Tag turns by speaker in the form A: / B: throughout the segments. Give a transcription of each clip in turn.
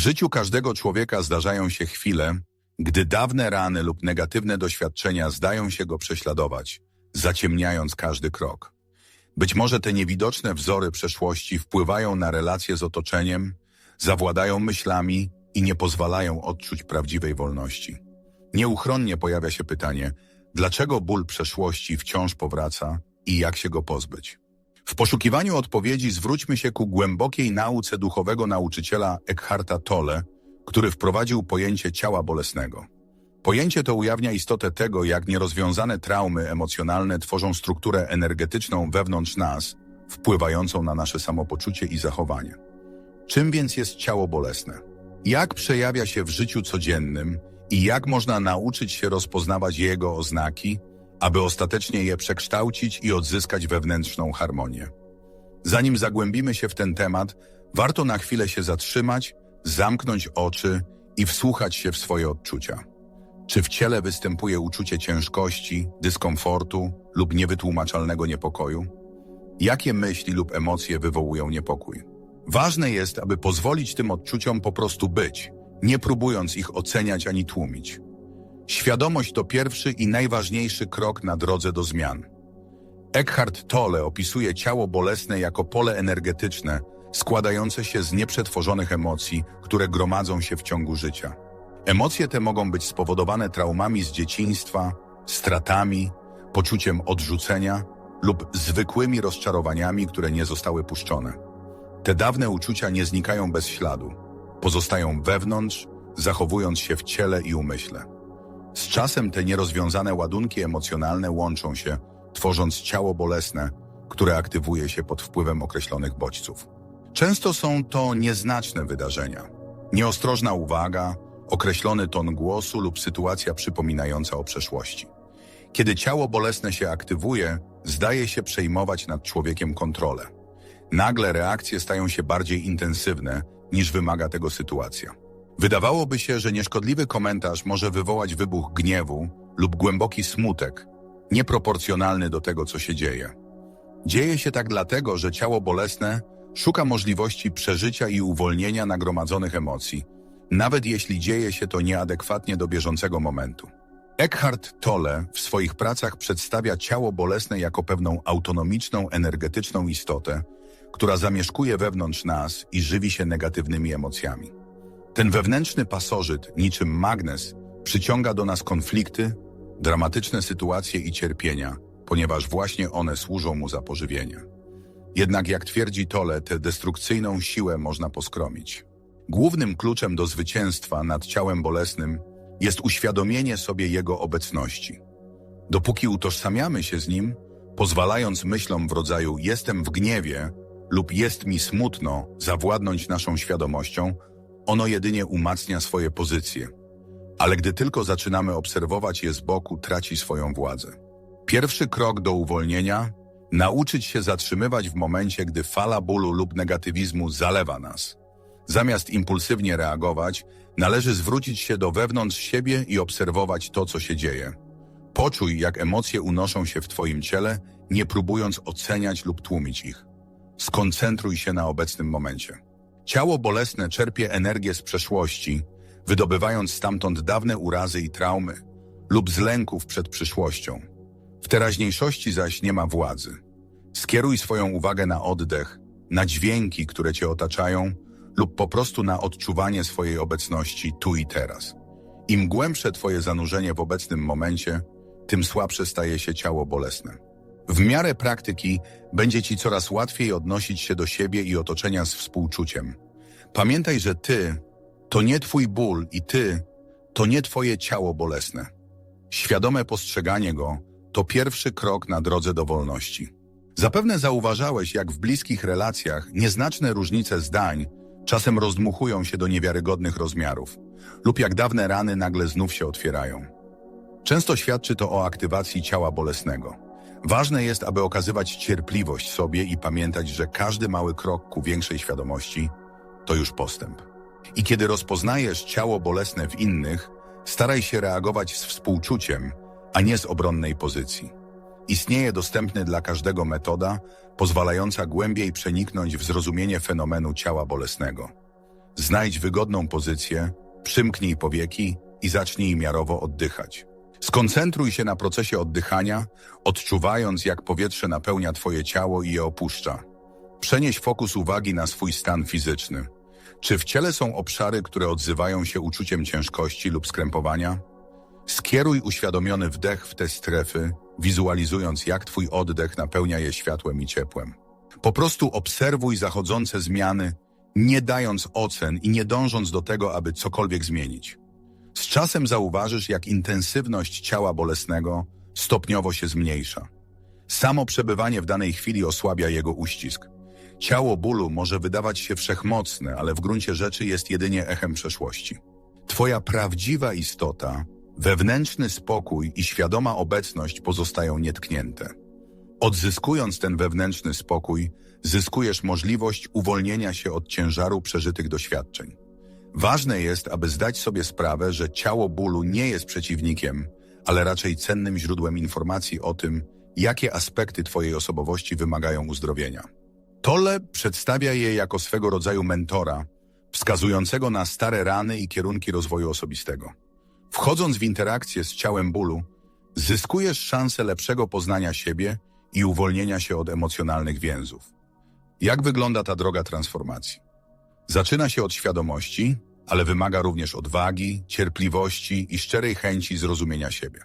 A: życiu każdego człowieka zdarzają się chwile, gdy dawne rany lub negatywne doświadczenia zdają się go prześladować, zaciemniając każdy krok. Być może te niewidoczne wzory przeszłości wpływają na relacje z otoczeniem, zawładają myślami i nie pozwalają odczuć prawdziwej wolności. Nieuchronnie pojawia się pytanie, dlaczego ból przeszłości wciąż powraca i jak się go pozbyć. W poszukiwaniu odpowiedzi zwróćmy się ku głębokiej nauce duchowego nauczyciela Eckharta Tolle, który wprowadził pojęcie ciała bolesnego. Pojęcie to ujawnia istotę tego, jak nierozwiązane traumy emocjonalne tworzą strukturę energetyczną wewnątrz nas, wpływającą na nasze samopoczucie i zachowanie. Czym więc jest ciało bolesne? Jak przejawia się w życiu codziennym i jak można nauczyć się rozpoznawać jego oznaki, aby ostatecznie je przekształcić i odzyskać wewnętrzną harmonię? Zanim zagłębimy się w ten temat, warto na chwilę się zatrzymać, zamknąć oczy i wsłuchać się w swoje odczucia. Czy w ciele występuje uczucie ciężkości, dyskomfortu lub niewytłumaczalnego niepokoju? Jakie myśli lub emocje wywołują niepokój? Ważne jest, aby pozwolić tym odczuciom po prostu być, nie próbując ich oceniać ani tłumić. Świadomość to pierwszy i najważniejszy krok na drodze do zmian. Eckhart Tolle opisuje ciało bolesne jako pole energetyczne, składające się z nieprzetworzonych emocji, które gromadzą się w ciągu życia. Emocje te mogą być spowodowane traumami z dzieciństwa, stratami, poczuciem odrzucenia lub zwykłymi rozczarowaniami, które nie zostały puszczone. Te dawne uczucia nie znikają bez śladu. Pozostają wewnątrz, zachowując się w ciele i umyśle. Z czasem te nierozwiązane ładunki emocjonalne łączą się, tworząc ciało bolesne, które aktywuje się pod wpływem określonych bodźców. Często są to nieznaczne wydarzenia. Nieostrożna uwaga, określony ton głosu lub sytuacja przypominająca o przeszłości. Kiedy ciało bolesne się aktywuje, zdaje się przejmować nad człowiekiem kontrolę. Nagle reakcje stają się bardziej intensywne, niż wymaga tego sytuacja. Wydawałoby się, że nieszkodliwy komentarz może wywołać wybuch gniewu lub głęboki smutek, nieproporcjonalny do tego, co się dzieje. Dzieje się tak dlatego, że ciało bolesne szuka możliwości przeżycia i uwolnienia nagromadzonych emocji, nawet jeśli dzieje się to nieadekwatnie do bieżącego momentu. Eckhart Tolle w swoich pracach przedstawia ciało bolesne jako pewną autonomiczną, energetyczną istotę, która zamieszkuje wewnątrz nas i żywi się negatywnymi emocjami. Ten wewnętrzny pasożyt, niczym magnes, przyciąga do nas konflikty, dramatyczne sytuacje i cierpienia, ponieważ właśnie one służą mu za pożywienie. Jednak jak twierdzi Tole, tę destrukcyjną siłę można poskromić. Głównym kluczem do zwycięstwa nad ciałem bolesnym jest uświadomienie sobie jego obecności. Dopóki utożsamiamy się z nim, pozwalając myślom w rodzaju jestem w gniewie lub jest mi smutno zawładnąć naszą świadomością, ono jedynie umacnia swoje pozycje. Ale gdy tylko zaczynamy obserwować je z boku, traci swoją władzę. Pierwszy krok do uwolnienia nauczyć się zatrzymywać w momencie, gdy fala bólu lub negatywizmu zalewa nas. Zamiast impulsywnie reagować, należy zwrócić się do wewnątrz siebie i obserwować to, co się dzieje. Poczuj, jak emocje unoszą się w Twoim ciele, nie próbując oceniać lub tłumić ich. Skoncentruj się na obecnym momencie. Ciało bolesne czerpie energię z przeszłości, wydobywając stamtąd dawne urazy i traumy lub z lęków przed przyszłością. W teraźniejszości zaś nie ma władzy. Skieruj swoją uwagę na oddech, na dźwięki, które Cię otaczają, lub po prostu na odczuwanie swojej obecności tu i teraz. Im głębsze Twoje zanurzenie w obecnym momencie, tym słabsze staje się ciało bolesne. W miarę praktyki będzie Ci coraz łatwiej odnosić się do siebie i otoczenia z współczuciem. Pamiętaj, że Ty to nie Twój ból i Ty to nie Twoje ciało bolesne. Świadome postrzeganie go to pierwszy krok na drodze do wolności. Zapewne zauważałeś, jak w bliskich relacjach nieznaczne różnice zdań czasem rozdmuchują się do niewiarygodnych rozmiarów lub jak dawne rany nagle znów się otwierają. Często świadczy to o aktywacji ciała bolesnego. Ważne jest, aby okazywać cierpliwość sobie i pamiętać, że każdy mały krok ku większej świadomości to już postęp. I kiedy rozpoznajesz ciało bolesne w innych, staraj się reagować z współczuciem, a nie z obronnej pozycji. Istnieje dostępny dla każdego metoda pozwalająca głębiej przeniknąć w zrozumienie fenomenu ciała bolesnego. Znajdź wygodną pozycję, przymknij powieki i zacznij miarowo oddychać. Skoncentruj się na procesie oddychania, odczuwając jak powietrze napełnia Twoje ciało i je opuszcza. Przenieś fokus uwagi na swój stan fizyczny. Czy w ciele są obszary, które odzywają się uczuciem ciężkości lub skrępowania? Skieruj uświadomiony wdech w te strefy, wizualizując jak Twój oddech napełnia je światłem i ciepłem. Po prostu obserwuj zachodzące zmiany, nie dając ocen i nie dążąc do tego, aby cokolwiek zmienić. Z czasem zauważysz, jak intensywność ciała bolesnego stopniowo się zmniejsza. Samo przebywanie w danej chwili osłabia jego uścisk. Ciało bólu może wydawać się wszechmocne, ale w gruncie rzeczy jest jedynie echem przeszłości. Twoja prawdziwa istota, wewnętrzny spokój i świadoma obecność pozostają nietknięte. Odzyskując ten wewnętrzny spokój, zyskujesz możliwość uwolnienia się od ciężaru przeżytych doświadczeń. Ważne jest, aby zdać sobie sprawę, że ciało bólu nie jest przeciwnikiem, ale raczej cennym źródłem informacji o tym, jakie aspekty Twojej osobowości wymagają uzdrowienia. Tole przedstawia je jako swego rodzaju mentora, wskazującego na stare rany i kierunki rozwoju osobistego. Wchodząc w interakcję z ciałem bólu, zyskujesz szansę lepszego poznania siebie i uwolnienia się od emocjonalnych więzów. Jak wygląda ta droga transformacji? Zaczyna się od świadomości, ale wymaga również odwagi, cierpliwości i szczerej chęci zrozumienia siebie.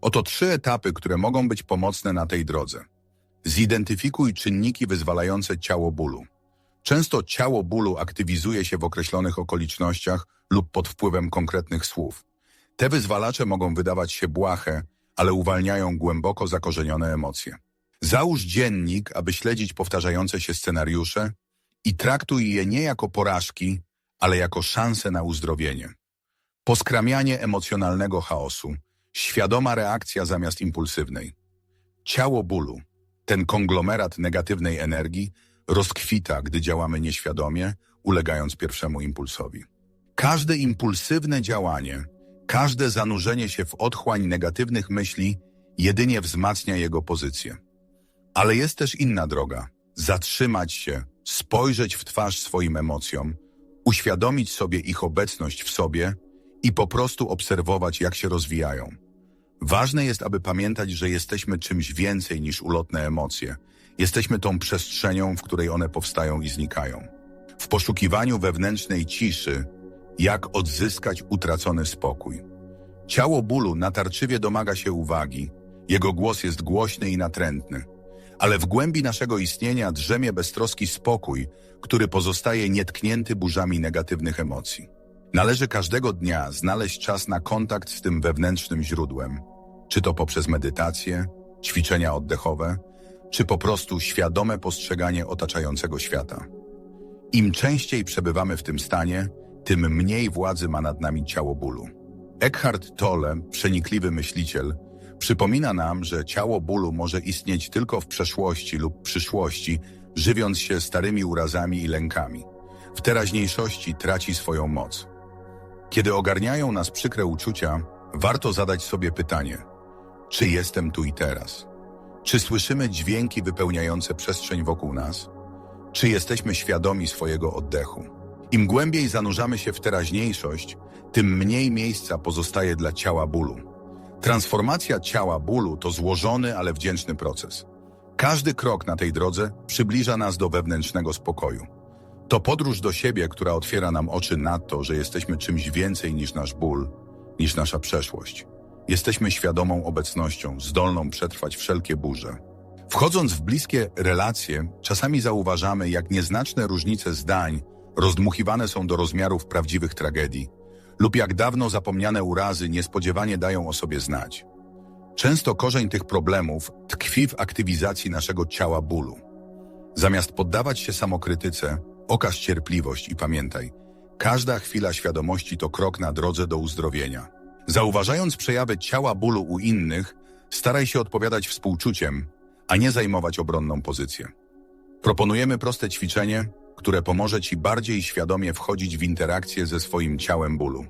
A: Oto trzy etapy, które mogą być pomocne na tej drodze. Zidentyfikuj czynniki wyzwalające ciało bólu. Często ciało bólu aktywizuje się w określonych okolicznościach lub pod wpływem konkretnych słów. Te wyzwalacze mogą wydawać się błahe, ale uwalniają głęboko zakorzenione emocje. Załóż dziennik, aby śledzić powtarzające się scenariusze i traktuj je nie jako porażki, ale jako szansę na uzdrowienie. Poskramianie emocjonalnego chaosu, świadoma reakcja zamiast impulsywnej. Ciało bólu, ten konglomerat negatywnej energii, rozkwita, gdy działamy nieświadomie, ulegając pierwszemu impulsowi. Każde impulsywne działanie, każde zanurzenie się w otchłań negatywnych myśli jedynie wzmacnia jego pozycję. Ale jest też inna droga. Zatrzymać się, spojrzeć w twarz swoim emocjom, uświadomić sobie ich obecność w sobie i po prostu obserwować, jak się rozwijają. Ważne jest, aby pamiętać, że jesteśmy czymś więcej niż ulotne emocje. Jesteśmy tą przestrzenią, w której one powstają i znikają. W poszukiwaniu wewnętrznej ciszy, jak odzyskać utracony spokój. Ciało bólu natarczywie domaga się uwagi, jego głos jest głośny i natrętny ale w głębi naszego istnienia drzemie beztroski spokój, który pozostaje nietknięty burzami negatywnych emocji. Należy każdego dnia znaleźć czas na kontakt z tym wewnętrznym źródłem, czy to poprzez medytację, ćwiczenia oddechowe, czy po prostu świadome postrzeganie otaczającego świata. Im częściej przebywamy w tym stanie, tym mniej władzy ma nad nami ciało bólu. Eckhart Tolle, przenikliwy myśliciel, Przypomina nam, że ciało bólu może istnieć tylko w przeszłości lub przyszłości, żywiąc się starymi urazami i lękami. W teraźniejszości traci swoją moc. Kiedy ogarniają nas przykre uczucia, warto zadać sobie pytanie, czy jestem tu i teraz? Czy słyszymy dźwięki wypełniające przestrzeń wokół nas? Czy jesteśmy świadomi swojego oddechu? Im głębiej zanurzamy się w teraźniejszość, tym mniej miejsca pozostaje dla ciała bólu. Transformacja ciała bólu to złożony, ale wdzięczny proces. Każdy krok na tej drodze przybliża nas do wewnętrznego spokoju. To podróż do siebie, która otwiera nam oczy na to, że jesteśmy czymś więcej niż nasz ból, niż nasza przeszłość. Jesteśmy świadomą obecnością, zdolną przetrwać wszelkie burze. Wchodząc w bliskie relacje, czasami zauważamy, jak nieznaczne różnice zdań rozdmuchiwane są do rozmiarów prawdziwych tragedii, lub jak dawno zapomniane urazy niespodziewanie dają o sobie znać. Często korzeń tych problemów tkwi w aktywizacji naszego ciała bólu. Zamiast poddawać się samokrytyce, okaż cierpliwość i pamiętaj, każda chwila świadomości to krok na drodze do uzdrowienia. Zauważając przejawy ciała bólu u innych, staraj się odpowiadać współczuciem, a nie zajmować obronną pozycję. Proponujemy proste ćwiczenie, które pomoże Ci bardziej świadomie wchodzić w interakcję ze swoim ciałem bólu.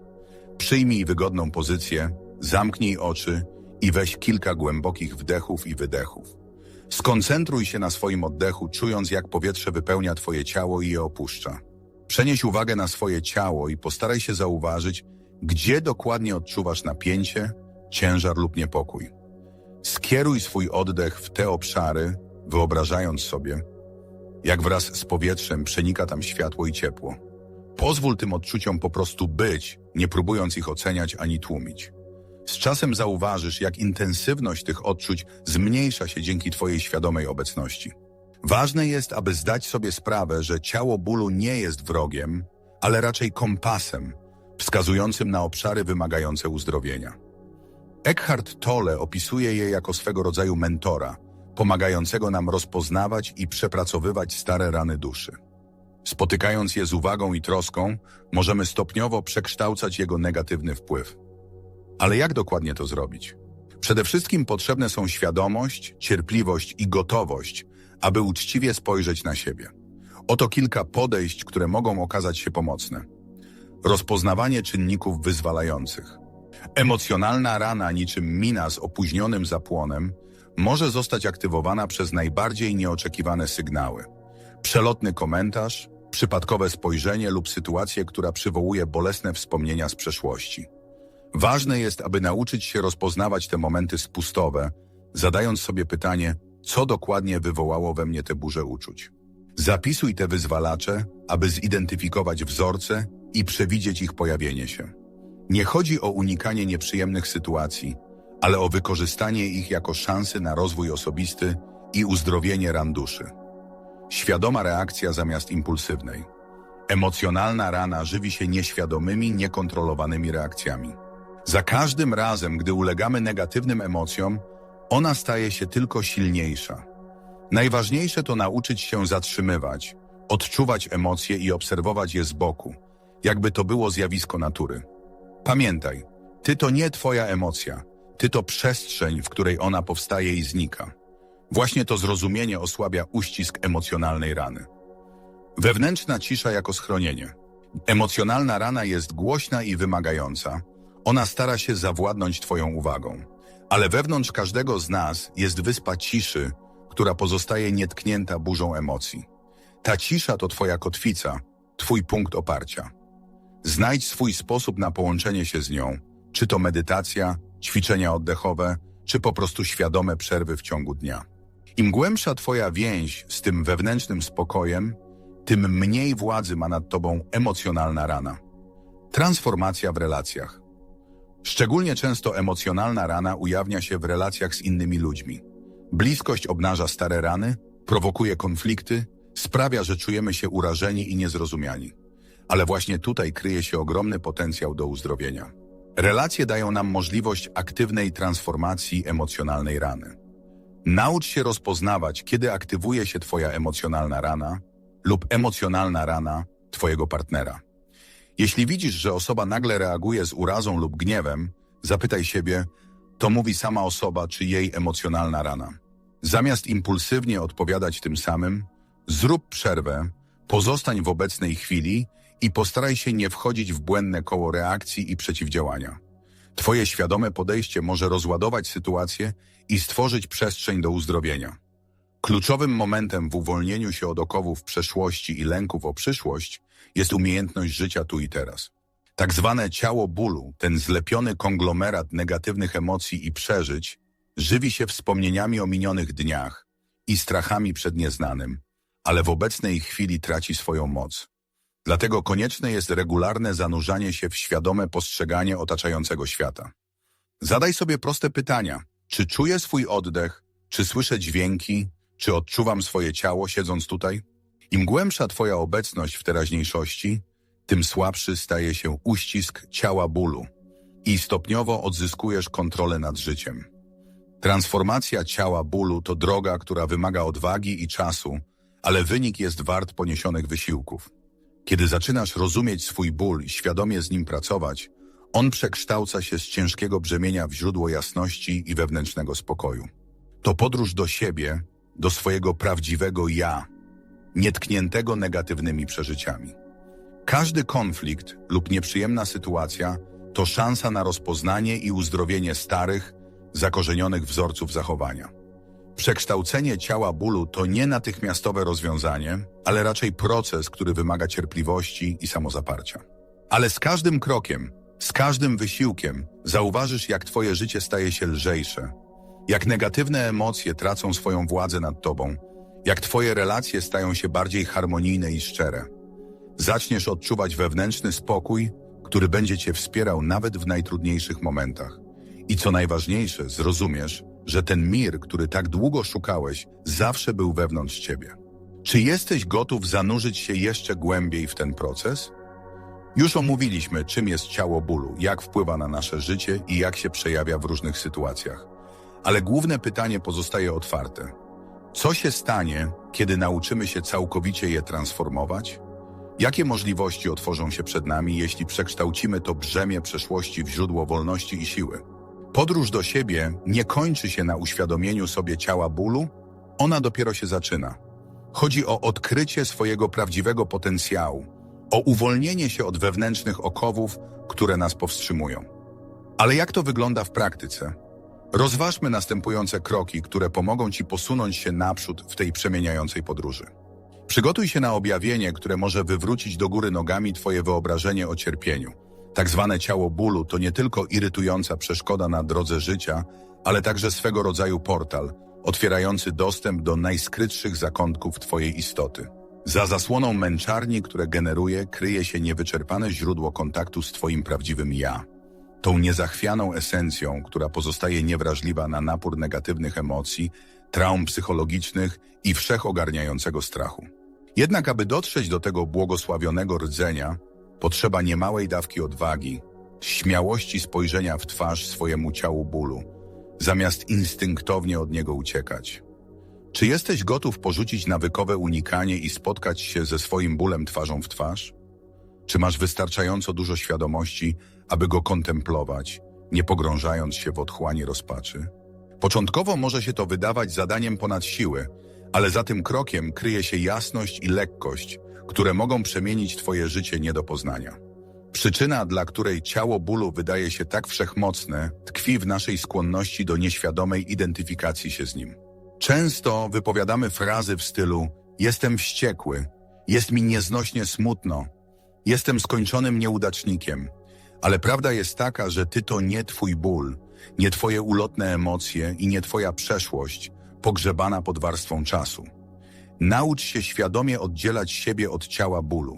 A: Przyjmij wygodną pozycję, zamknij oczy i weź kilka głębokich wdechów i wydechów. Skoncentruj się na swoim oddechu, czując jak powietrze wypełnia Twoje ciało i je opuszcza. Przenieś uwagę na swoje ciało i postaraj się zauważyć, gdzie dokładnie odczuwasz napięcie, ciężar lub niepokój. Skieruj swój oddech w te obszary, wyobrażając sobie, jak wraz z powietrzem przenika tam światło i ciepło. Pozwól tym odczuciom po prostu być, nie próbując ich oceniać ani tłumić. Z czasem zauważysz, jak intensywność tych odczuć zmniejsza się dzięki Twojej świadomej obecności. Ważne jest, aby zdać sobie sprawę, że ciało bólu nie jest wrogiem, ale raczej kompasem, wskazującym na obszary wymagające uzdrowienia. Eckhart Tolle opisuje je jako swego rodzaju mentora, pomagającego nam rozpoznawać i przepracowywać stare rany duszy. Spotykając je z uwagą i troską, możemy stopniowo przekształcać jego negatywny wpływ. Ale jak dokładnie to zrobić? Przede wszystkim potrzebne są świadomość, cierpliwość i gotowość, aby uczciwie spojrzeć na siebie. Oto kilka podejść, które mogą okazać się pomocne. Rozpoznawanie czynników wyzwalających. Emocjonalna rana, niczym mina z opóźnionym zapłonem, może zostać aktywowana przez najbardziej nieoczekiwane sygnały. Przelotny komentarz, przypadkowe spojrzenie lub sytuację, która przywołuje bolesne wspomnienia z przeszłości. Ważne jest, aby nauczyć się rozpoznawać te momenty spustowe, zadając sobie pytanie, co dokładnie wywołało we mnie te burze uczuć. Zapisuj te wyzwalacze, aby zidentyfikować wzorce i przewidzieć ich pojawienie się. Nie chodzi o unikanie nieprzyjemnych sytuacji, ale o wykorzystanie ich jako szansy na rozwój osobisty i uzdrowienie ran duszy. Świadoma reakcja zamiast impulsywnej. Emocjonalna rana żywi się nieświadomymi, niekontrolowanymi reakcjami. Za każdym razem, gdy ulegamy negatywnym emocjom, ona staje się tylko silniejsza. Najważniejsze to nauczyć się zatrzymywać, odczuwać emocje i obserwować je z boku, jakby to było zjawisko natury. Pamiętaj, ty to nie twoja emocja, ty to przestrzeń, w której ona powstaje i znika. Właśnie to zrozumienie osłabia uścisk emocjonalnej rany. Wewnętrzna cisza jako schronienie. Emocjonalna rana jest głośna i wymagająca. Ona stara się zawładnąć twoją uwagą. Ale wewnątrz każdego z nas jest wyspa ciszy, która pozostaje nietknięta burzą emocji. Ta cisza to twoja kotwica, twój punkt oparcia. Znajdź swój sposób na połączenie się z nią, czy to medytacja, ćwiczenia oddechowe, czy po prostu świadome przerwy w ciągu dnia. Im głębsza twoja więź z tym wewnętrznym spokojem, tym mniej władzy ma nad tobą emocjonalna rana. Transformacja w relacjach. Szczególnie często emocjonalna rana ujawnia się w relacjach z innymi ludźmi. Bliskość obnaża stare rany, prowokuje konflikty, sprawia, że czujemy się urażeni i niezrozumiani. Ale właśnie tutaj kryje się ogromny potencjał do uzdrowienia. Relacje dają nam możliwość aktywnej transformacji emocjonalnej rany. Naucz się rozpoznawać, kiedy aktywuje się Twoja emocjonalna rana lub emocjonalna rana Twojego partnera. Jeśli widzisz, że osoba nagle reaguje z urazą lub gniewem, zapytaj siebie, to mówi sama osoba czy jej emocjonalna rana. Zamiast impulsywnie odpowiadać tym samym, zrób przerwę, pozostań w obecnej chwili i postaraj się nie wchodzić w błędne koło reakcji i przeciwdziałania. Twoje świadome podejście może rozładować sytuację i stworzyć przestrzeń do uzdrowienia. Kluczowym momentem w uwolnieniu się od okowów przeszłości i lęków o przyszłość jest umiejętność życia tu i teraz. Tak zwane ciało bólu, ten zlepiony konglomerat negatywnych emocji i przeżyć, żywi się wspomnieniami o minionych dniach i strachami przed nieznanym, ale w obecnej chwili traci swoją moc. Dlatego konieczne jest regularne zanurzanie się w świadome postrzeganie otaczającego świata. Zadaj sobie proste pytania. Czy czuję swój oddech? Czy słyszę dźwięki? Czy odczuwam swoje ciało siedząc tutaj? Im głębsza Twoja obecność w teraźniejszości, tym słabszy staje się uścisk ciała bólu i stopniowo odzyskujesz kontrolę nad życiem. Transformacja ciała bólu to droga, która wymaga odwagi i czasu, ale wynik jest wart poniesionych wysiłków. Kiedy zaczynasz rozumieć swój ból i świadomie z nim pracować, on przekształca się z ciężkiego brzemienia w źródło jasności i wewnętrznego spokoju. To podróż do siebie, do swojego prawdziwego ja, nietkniętego negatywnymi przeżyciami. Każdy konflikt lub nieprzyjemna sytuacja to szansa na rozpoznanie i uzdrowienie starych, zakorzenionych wzorców zachowania. Przekształcenie ciała bólu to nie natychmiastowe rozwiązanie, ale raczej proces, który wymaga cierpliwości i samozaparcia. Ale z każdym krokiem, z każdym wysiłkiem zauważysz, jak twoje życie staje się lżejsze, jak negatywne emocje tracą swoją władzę nad tobą, jak twoje relacje stają się bardziej harmonijne i szczere. Zaczniesz odczuwać wewnętrzny spokój, który będzie cię wspierał nawet w najtrudniejszych momentach. I co najważniejsze, zrozumiesz, że ten mir, który tak długo szukałeś, zawsze był wewnątrz ciebie. Czy jesteś gotów zanurzyć się jeszcze głębiej w ten proces? Już omówiliśmy, czym jest ciało bólu, jak wpływa na nasze życie i jak się przejawia w różnych sytuacjach. Ale główne pytanie pozostaje otwarte. Co się stanie, kiedy nauczymy się całkowicie je transformować? Jakie możliwości otworzą się przed nami, jeśli przekształcimy to brzemię przeszłości w źródło wolności i siły? Podróż do siebie nie kończy się na uświadomieniu sobie ciała bólu, ona dopiero się zaczyna. Chodzi o odkrycie swojego prawdziwego potencjału, o uwolnienie się od wewnętrznych okowów, które nas powstrzymują. Ale jak to wygląda w praktyce? Rozważmy następujące kroki, które pomogą Ci posunąć się naprzód w tej przemieniającej podróży. Przygotuj się na objawienie, które może wywrócić do góry nogami Twoje wyobrażenie o cierpieniu. Tak zwane ciało bólu to nie tylko irytująca przeszkoda na drodze życia, ale także swego rodzaju portal, otwierający dostęp do najskrytszych zakątków Twojej istoty. Za zasłoną męczarni, które generuje, kryje się niewyczerpane źródło kontaktu z Twoim prawdziwym ja. Tą niezachwianą esencją, która pozostaje niewrażliwa na napór negatywnych emocji, traum psychologicznych i wszechogarniającego strachu. Jednak aby dotrzeć do tego błogosławionego rdzenia, potrzeba niemałej dawki odwagi, śmiałości spojrzenia w twarz swojemu ciału bólu, zamiast instynktownie od niego uciekać. Czy jesteś gotów porzucić nawykowe unikanie i spotkać się ze swoim bólem twarzą w twarz? Czy masz wystarczająco dużo świadomości, aby go kontemplować, nie pogrążając się w otchłani rozpaczy? Początkowo może się to wydawać zadaniem ponad siły, ale za tym krokiem kryje się jasność i lekkość, które mogą przemienić Twoje życie nie do poznania. Przyczyna, dla której ciało bólu wydaje się tak wszechmocne, tkwi w naszej skłonności do nieświadomej identyfikacji się z nim. Często wypowiadamy frazy w stylu jestem wściekły, jest mi nieznośnie smutno, jestem skończonym nieudacznikiem, ale prawda jest taka, że ty to nie twój ból, nie twoje ulotne emocje i nie twoja przeszłość, pogrzebana pod warstwą czasu. Naucz się świadomie oddzielać siebie od ciała bólu.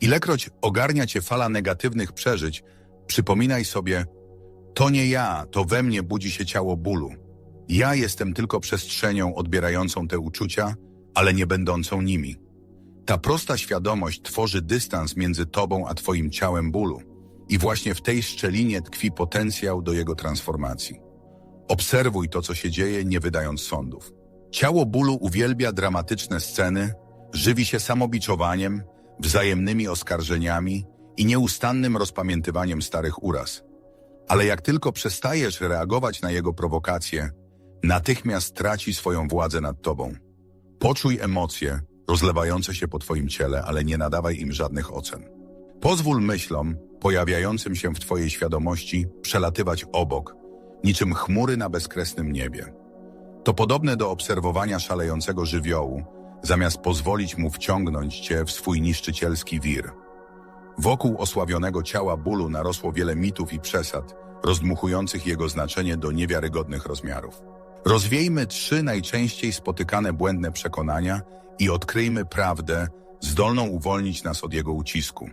A: Ilekroć ogarnia cię fala negatywnych przeżyć, przypominaj sobie, to nie ja, to we mnie budzi się ciało bólu. Ja jestem tylko przestrzenią odbierającą te uczucia, ale nie będącą nimi. Ta prosta świadomość tworzy dystans między tobą a twoim ciałem bólu i właśnie w tej szczelinie tkwi potencjał do jego transformacji. Obserwuj to, co się dzieje, nie wydając sądów. Ciało bólu uwielbia dramatyczne sceny, żywi się samobiczowaniem, wzajemnymi oskarżeniami i nieustannym rozpamiętywaniem starych uraz. Ale jak tylko przestajesz reagować na jego prowokacje, natychmiast traci swoją władzę nad tobą. Poczuj emocje rozlewające się po twoim ciele, ale nie nadawaj im żadnych ocen. Pozwól myślom, pojawiającym się w twojej świadomości, przelatywać obok, niczym chmury na bezkresnym niebie. To podobne do obserwowania szalejącego żywiołu, zamiast pozwolić mu wciągnąć cię w swój niszczycielski wir. Wokół osławionego ciała bólu narosło wiele mitów i przesad, rozdmuchujących jego znaczenie do niewiarygodnych rozmiarów. Rozwiejmy trzy najczęściej spotykane błędne przekonania i odkryjmy prawdę, zdolną uwolnić nas od jego ucisku.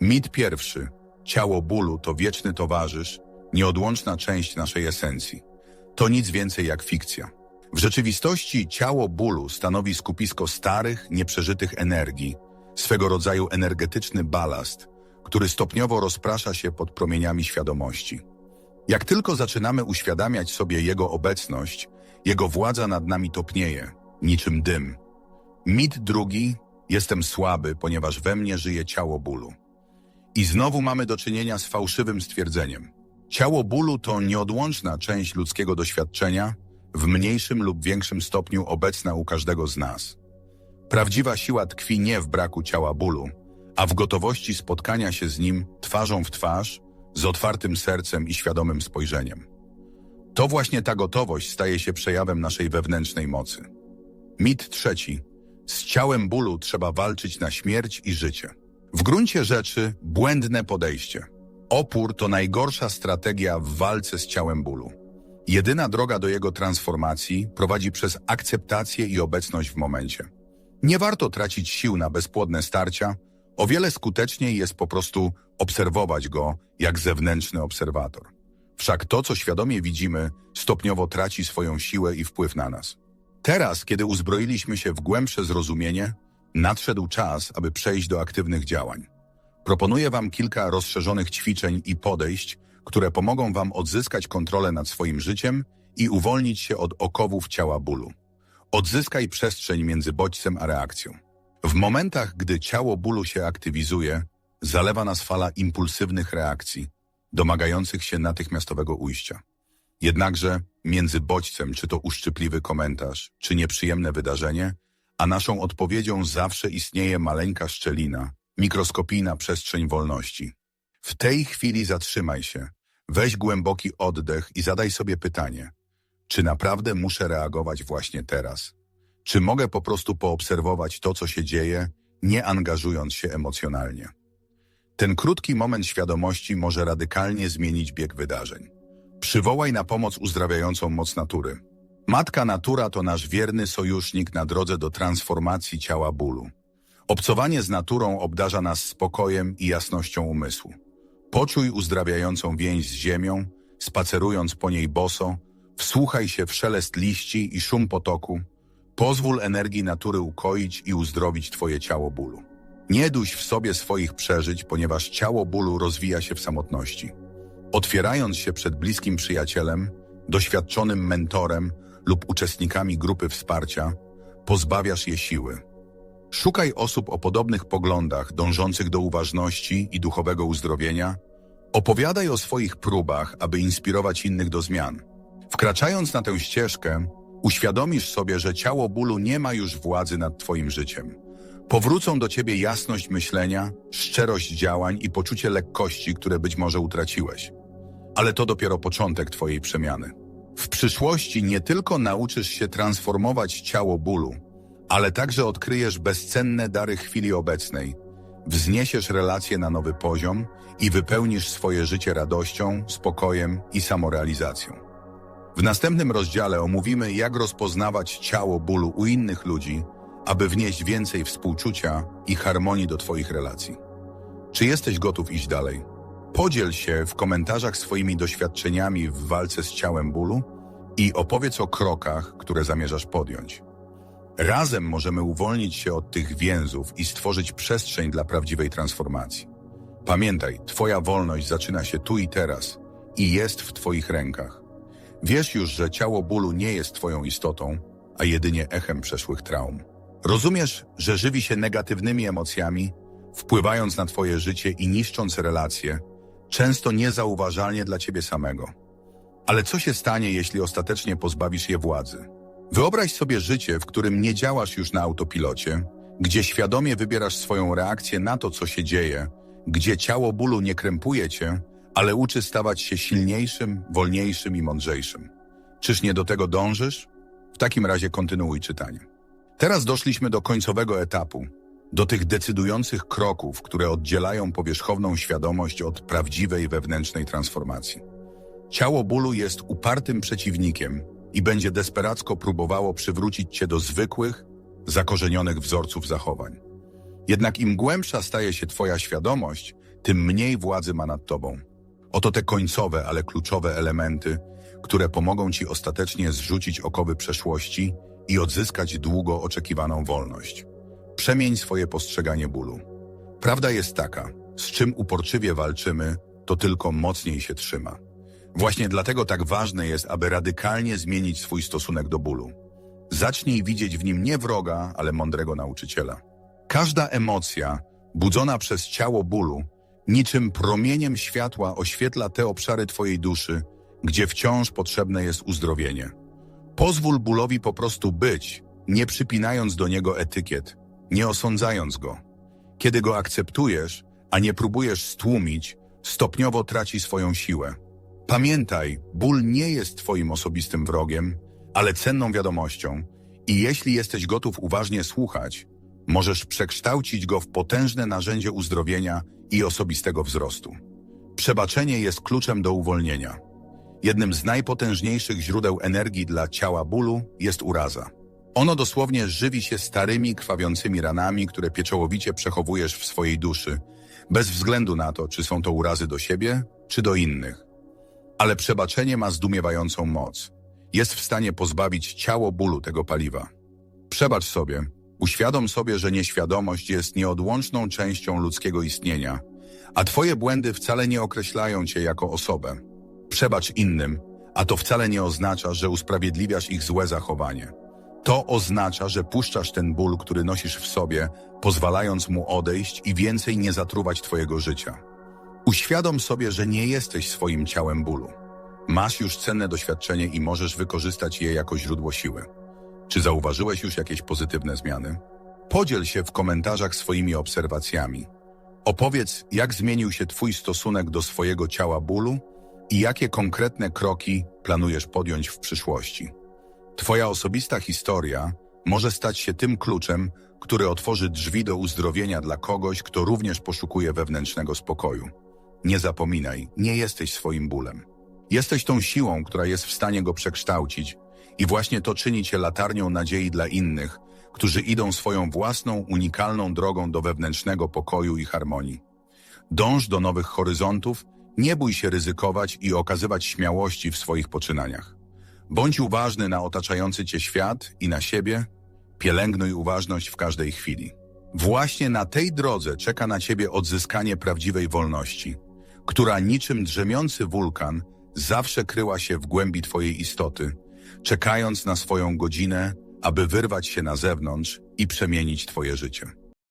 A: Mit pierwszy. Ciało bólu to wieczny towarzysz, nieodłączna część naszej esencji. To nic więcej jak fikcja. W rzeczywistości ciało bólu stanowi skupisko starych, nieprzeżytych energii, swego rodzaju energetyczny balast, który stopniowo rozprasza się pod promieniami świadomości. Jak tylko zaczynamy uświadamiać sobie jego obecność, jego władza nad nami topnieje, niczym dym. Mit drugi, jestem słaby, ponieważ we mnie żyje ciało bólu. I znowu mamy do czynienia z fałszywym stwierdzeniem. Ciało bólu to nieodłączna część ludzkiego doświadczenia, w mniejszym lub większym stopniu obecna u każdego z nas. Prawdziwa siła tkwi nie w braku ciała bólu, a w gotowości spotkania się z nim twarzą w twarz, z otwartym sercem i świadomym spojrzeniem. To właśnie ta gotowość staje się przejawem naszej wewnętrznej mocy. Mit trzeci. Z ciałem bólu trzeba walczyć na śmierć i życie. W gruncie rzeczy błędne podejście. Opór to najgorsza strategia w walce z ciałem bólu. Jedyna droga do jego transformacji prowadzi przez akceptację i obecność w momencie. Nie warto tracić sił na bezpłodne starcia, o wiele skuteczniej jest po prostu obserwować go jak zewnętrzny obserwator. Wszak to, co świadomie widzimy, stopniowo traci swoją siłę i wpływ na nas. Teraz, kiedy uzbroiliśmy się w głębsze zrozumienie, nadszedł czas, aby przejść do aktywnych działań. Proponuję Wam kilka rozszerzonych ćwiczeń i podejść, które pomogą Wam odzyskać kontrolę nad swoim życiem i uwolnić się od okowów ciała bólu. Odzyskaj przestrzeń między bodźcem a reakcją. W momentach, gdy ciało bólu się aktywizuje, zalewa nas fala impulsywnych reakcji, domagających się natychmiastowego ujścia. Jednakże między bodźcem, czy to uszczypliwy komentarz, czy nieprzyjemne wydarzenie, a naszą odpowiedzią zawsze istnieje maleńka szczelina, mikroskopijna przestrzeń wolności. W tej chwili zatrzymaj się, weź głęboki oddech i zadaj sobie pytanie, czy naprawdę muszę reagować właśnie teraz? Czy mogę po prostu poobserwować to, co się dzieje, nie angażując się emocjonalnie? Ten krótki moment świadomości może radykalnie zmienić bieg wydarzeń. Przywołaj na pomoc uzdrawiającą moc natury. Matka natura to nasz wierny sojusznik na drodze do transformacji ciała bólu. Obcowanie z naturą obdarza nas spokojem i jasnością umysłu. Poczuj uzdrawiającą więź z ziemią, spacerując po niej boso, wsłuchaj się w szelest liści i szum potoku, pozwól energii natury ukoić i uzdrowić Twoje ciało bólu. Nie duś w sobie swoich przeżyć, ponieważ ciało bólu rozwija się w samotności. Otwierając się przed bliskim przyjacielem, doświadczonym mentorem lub uczestnikami grupy wsparcia, pozbawiasz je siły. Szukaj osób o podobnych poglądach, dążących do uważności i duchowego uzdrowienia. Opowiadaj o swoich próbach, aby inspirować innych do zmian. Wkraczając na tę ścieżkę, uświadomisz sobie, że ciało bólu nie ma już władzy nad Twoim życiem. Powrócą do Ciebie jasność myślenia, szczerość działań i poczucie lekkości, które być może utraciłeś. Ale to dopiero początek Twojej przemiany. W przyszłości nie tylko nauczysz się transformować ciało bólu, ale także odkryjesz bezcenne dary chwili obecnej, wzniesiesz relacje na nowy poziom i wypełnisz swoje życie radością, spokojem i samorealizacją. W następnym rozdziale omówimy, jak rozpoznawać ciało bólu u innych ludzi, aby wnieść więcej współczucia i harmonii do Twoich relacji. Czy jesteś gotów iść dalej? Podziel się w komentarzach swoimi doświadczeniami w walce z ciałem bólu i opowiedz o krokach, które zamierzasz podjąć. Razem możemy uwolnić się od tych więzów i stworzyć przestrzeń dla prawdziwej transformacji. Pamiętaj, Twoja wolność zaczyna się tu i teraz i jest w Twoich rękach. Wiesz już, że ciało bólu nie jest Twoją istotą, a jedynie echem przeszłych traum. Rozumiesz, że żywi się negatywnymi emocjami, wpływając na Twoje życie i niszcząc relacje, często niezauważalnie dla Ciebie samego. Ale co się stanie, jeśli ostatecznie pozbawisz je władzy? Wyobraź sobie życie, w którym nie działasz już na autopilocie, gdzie świadomie wybierasz swoją reakcję na to, co się dzieje, gdzie ciało bólu nie krępuje cię, ale uczy stawać się silniejszym, wolniejszym i mądrzejszym. Czyż nie do tego dążysz? W takim razie kontynuuj czytanie. Teraz doszliśmy do końcowego etapu, do tych decydujących kroków, które oddzielają powierzchowną świadomość od prawdziwej wewnętrznej transformacji. Ciało bólu jest upartym przeciwnikiem i będzie desperacko próbowało przywrócić cię do zwykłych, zakorzenionych wzorców zachowań. Jednak im głębsza staje się twoja świadomość, tym mniej władzy ma nad tobą. Oto te końcowe, ale kluczowe elementy, które pomogą ci ostatecznie zrzucić okowy przeszłości i odzyskać długo oczekiwaną wolność. Przemień swoje postrzeganie bólu. Prawda jest taka, z czym uporczywie walczymy, to tylko mocniej się trzyma. Właśnie dlatego tak ważne jest, aby radykalnie zmienić swój stosunek do bólu. Zacznij widzieć w nim nie wroga, ale mądrego nauczyciela. Każda emocja, budzona przez ciało bólu, niczym promieniem światła oświetla te obszary Twojej duszy, gdzie wciąż potrzebne jest uzdrowienie. Pozwól bólowi po prostu być, nie przypinając do niego etykiet, nie osądzając go. Kiedy go akceptujesz, a nie próbujesz stłumić, stopniowo traci swoją siłę. Pamiętaj, ból nie jest twoim osobistym wrogiem, ale cenną wiadomością i jeśli jesteś gotów uważnie słuchać, możesz przekształcić go w potężne narzędzie uzdrowienia i osobistego wzrostu. Przebaczenie jest kluczem do uwolnienia. Jednym z najpotężniejszych źródeł energii dla ciała bólu jest uraza. Ono dosłownie żywi się starymi, krwawiącymi ranami, które pieczołowicie przechowujesz w swojej duszy, bez względu na to, czy są to urazy do siebie, czy do innych. Ale przebaczenie ma zdumiewającą moc. Jest w stanie pozbawić ciało bólu tego paliwa. Przebacz sobie, uświadom sobie, że nieświadomość jest nieodłączną częścią ludzkiego istnienia, a twoje błędy wcale nie określają cię jako osobę. Przebacz innym, a to wcale nie oznacza, że usprawiedliwiasz ich złe zachowanie. To oznacza, że puszczasz ten ból, który nosisz w sobie, pozwalając mu odejść i więcej nie zatruwać twojego życia. Uświadom sobie, że nie jesteś swoim ciałem bólu. Masz już cenne doświadczenie i możesz wykorzystać je jako źródło siły. Czy zauważyłeś już jakieś pozytywne zmiany? Podziel się w komentarzach swoimi obserwacjami. Opowiedz, jak zmienił się Twój stosunek do swojego ciała bólu i jakie konkretne kroki planujesz podjąć w przyszłości. Twoja osobista historia może stać się tym kluczem, który otworzy drzwi do uzdrowienia dla kogoś, kto również poszukuje wewnętrznego spokoju. Nie zapominaj, nie jesteś swoim bólem. Jesteś tą siłą, która jest w stanie go przekształcić i właśnie to czyni cię latarnią nadziei dla innych, którzy idą swoją własną, unikalną drogą do wewnętrznego pokoju i harmonii. Dąż do nowych horyzontów, nie bój się ryzykować i okazywać śmiałości w swoich poczynaniach. Bądź uważny na otaczający cię świat i na siebie, pielęgnuj uważność w każdej chwili. Właśnie na tej drodze czeka na ciebie odzyskanie prawdziwej wolności, która niczym drzemiący wulkan zawsze kryła się w głębi twojej istoty, czekając na swoją godzinę, aby wyrwać się na zewnątrz i przemienić twoje życie.